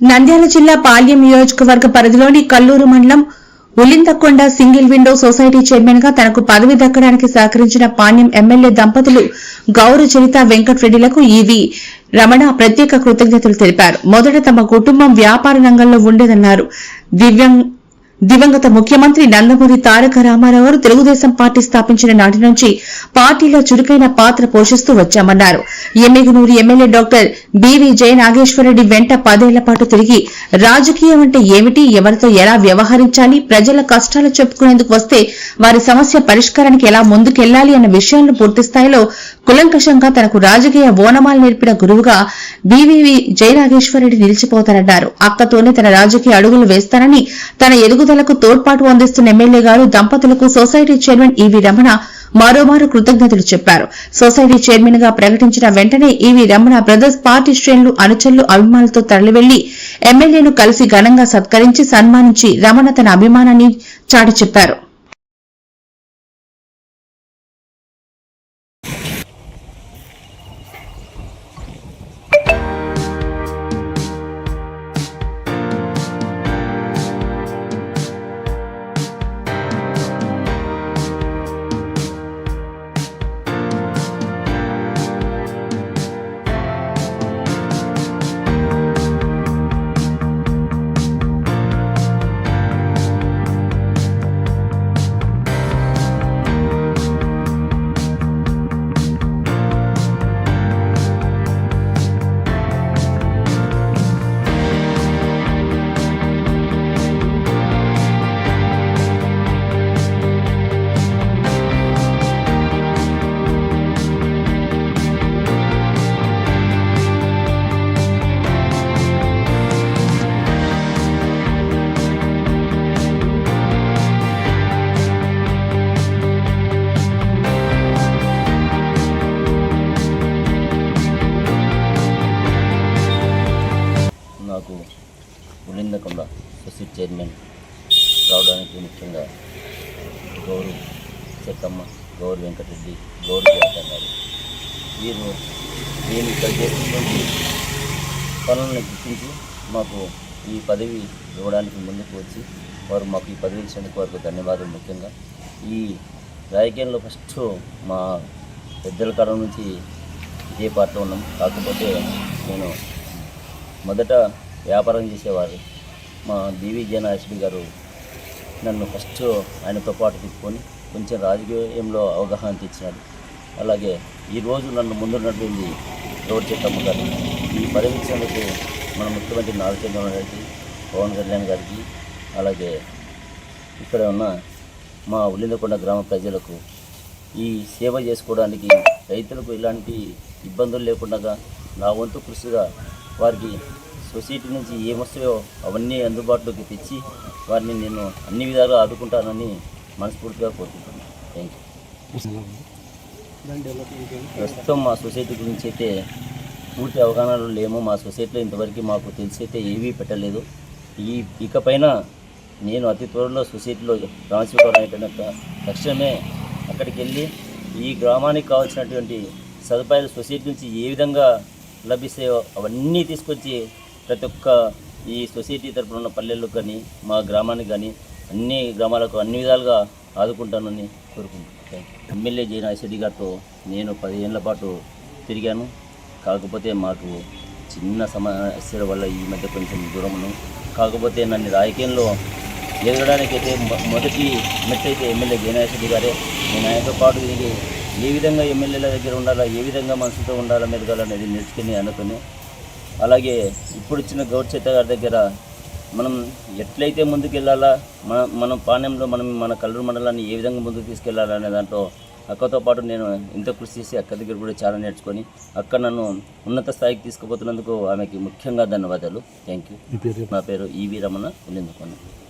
నంద్యాల జిల్లా పాల్యం నియోజకవర్గ పరిధిలోని కల్లూరు మండలం ఉలిందకొండ సింగిల్ విండో సొసైటీ చైర్మన్గా తనకు పదవి దక్కడానికి సహకరించిన పాణ్యం ఎమ్మెల్యే దంపతులు గౌరు చరిత వెంకటరెడ్డిలకు ఈవి రమణ ప్రత్యేక కృతజ్ఞతలు తెలిపారు. మొదట తమ కుటుంబం వ్యాపార రంగంలో ఉండేదన్నారు. దివ్యాంగ్ దివంగత ముఖ్యమంత్రి నందమూరి తారక రామారావు తెలుగుదేశం పార్టీ స్థాపించిన నాటి నుంచి పార్టీలో చురుకైన పాత్ర పోషిస్తూ వచ్చామన్నారు. ఎమ్మిగనూరు ఎమ్మెల్యే డాక్టర్ బివి జయ నాగేశ్వరరెడ్డి వెంట పదేళ్ళ పాటు తిరిగి రాజకీయం అంటే ఏమిటి ఎవరితో ఎలా వ్యవహరించాలి ప్రజల కష్టాలు చెప్పుకునేందుకు వస్తే వారి సమస్య పరిష్కారానికి ఎలా ముందుకెళ్ళాలి అన్న విషయాలను పూర్తి స్థాయిలో కులంకషంగా తనకు రాజకీయ ఓనమాలు నేర్పిన గురువుగా బీవీవి జయనాగేశ్వరరెడ్డి నిలిచిపోతారన్నారు. అక్కతోనే తన రాజకీయ అడుగులు వేస్తానని తన ఎదుగుదలకు తోడ్పాటు అందిస్తున్న ఎమ్మెల్యే గారు దంపతులకు సొసైటీ చైర్మన్ ఈవి రమణ మరోమారు కృతజ్ఞతలు చెప్పారు. సొసైటీ చైర్మన్గా ప్రకటించిన వెంటనే ఈవి రమణ బ్రదర్స్ పార్టీ శ్రేణులు అనుచరులు అభిమానులతో తరలివెళ్ళి ఎమ్మెల్యేను కలిసి ఘనంగా సత్కరించి సన్మానించి రమణ తన అభిమానాన్ని చాటి చెప్పారు. ఉలిందకొండ సొసైటీ చైర్మన్ రావడానికి ముఖ్యంగా గౌరు చెక్కమ్మ గౌరు వెంకటరెడ్డి గౌరు జాతన్ గారు. వీరు నేను ఇక్కడ చేసినటువంటి పనులను గుర్తించి మాకు ఈ పదవి ఇవ్వడానికి ముందుకు వచ్చి వారు మాకు ఈ పదవి ఇచ్చినందుకు వారికి ధన్యవాదాలు ముఖ్యంగా. ఈ రాజకీయంలో ఫస్ట్ మా పెద్దల కాలం నుంచి ఇదే పార్టీలో ఉన్నాం. కాకపోతే నేను మొదట వ్యాపారం చేసేవారు. మా బీవీ జనాశ్వరి గారు నన్ను ఫస్ట్ ఆయనతో పాటు తీసుకొని కొంచెం రాజకీయంలో అవగాహన తెచ్చినాడు అలాగే ఈరోజు నన్ను ముందున్నటువంటి గౌరవ చెట్టమ్మ గారు. ఈ పదవి మన ముఖ్యమంత్రి నారా చంద్రబాబు గారికి పవన్ కళ్యాణ్ గారికి అలాగే ఇక్కడ ఉన్న మా ఉల్లిందకొండ గ్రామ ప్రజలకు ఈ సేవ చేసుకోవడానికి రైతులకు ఎలాంటి ఇబ్బందులు లేకుండా నా వంతు కృషిగా వారికి సొసైటీ నుంచి ఏమొస్తాయో అవన్నీ అందుబాటులోకి తెచ్చి వారిని నేను అన్ని విధాలుగా ఆదుకుంటానని మనస్ఫూర్తిగా కోరుకుంటున్నాను. థ్యాంక్ యూ ప్రస్తుతం మా సొసైటీ గురించి అయితే పూర్తి అవగాహనలు లేము. మా సొసైటీలో ఇంతవరకు మాకు తెలిసి అయితే ఏవీ పెట్టలేదు. ఈ ఇకపైన నేను అతి త్వరలో సొసైటీలో గ్రామస్వీకారం అయిపోయినాక తక్షణమే అక్కడికి వెళ్ళి ఈ గ్రామానికి కావాల్సినటువంటి సదుపాయాలు సొసైటీ నుంచి ఏ విధంగా లభిస్తాయో అవన్నీ తీసుకొచ్చి ప్రతి ఒక్క ఈ సొసైటీ తరపున ఉన్న పల్లెలకు కానీ మా గ్రామానికి కానీ అన్ని గ్రామాలకు అన్ని విధాలుగా ఆదుకుంటానని కోరుకుంటున్నాను. ఎమ్మెల్యే జయనాథ్ గారితో నేను పదిహేనుల పాటు తిరిగాను. కాకపోతే మాకు చిన్న సమస్యల వల్ల ఈ మధ్య కొంచెం దూరమును కాకపోతే నన్ను రాజకీయంలో ఎదగడానికి అయితే మొదటి మెట్ అయితే ఎమ్మెల్యే జయనాథ్ గారే. నేను ఆయనతో పాటు తిరిగి ఏ విధంగా ఎమ్మెల్యేల దగ్గర ఉండాలా ఏ విధంగా మనసుతో ఉండాలా మెదగాలనేది నేర్చుకుని అనుకుని అలాగే ఇప్పుడు ఇచ్చిన గౌడ్ చేత గారి దగ్గర మనం ఎట్లయితే ముందుకు వెళ్ళాలా మన మన పాణ్యంలో మనం మన కల్లూరు మండలాన్ని ఏ విధంగా ముందుకు తీసుకెళ్ళాలనే దాంట్లో అక్కతో పాటు నేను ఇంత కృషి చేసి అక్క దగ్గర కూడా చాలా నేర్చుకొని అక్క నన్ను ఉన్నత స్థాయికి తీసుకుపోతున్నందుకు ఆమెకి ముఖ్యంగా ధన్యవాదాలు. థ్యాంక్ యూ నా పేరు ఈవి రమణ ఉన్నిందుకున్నాను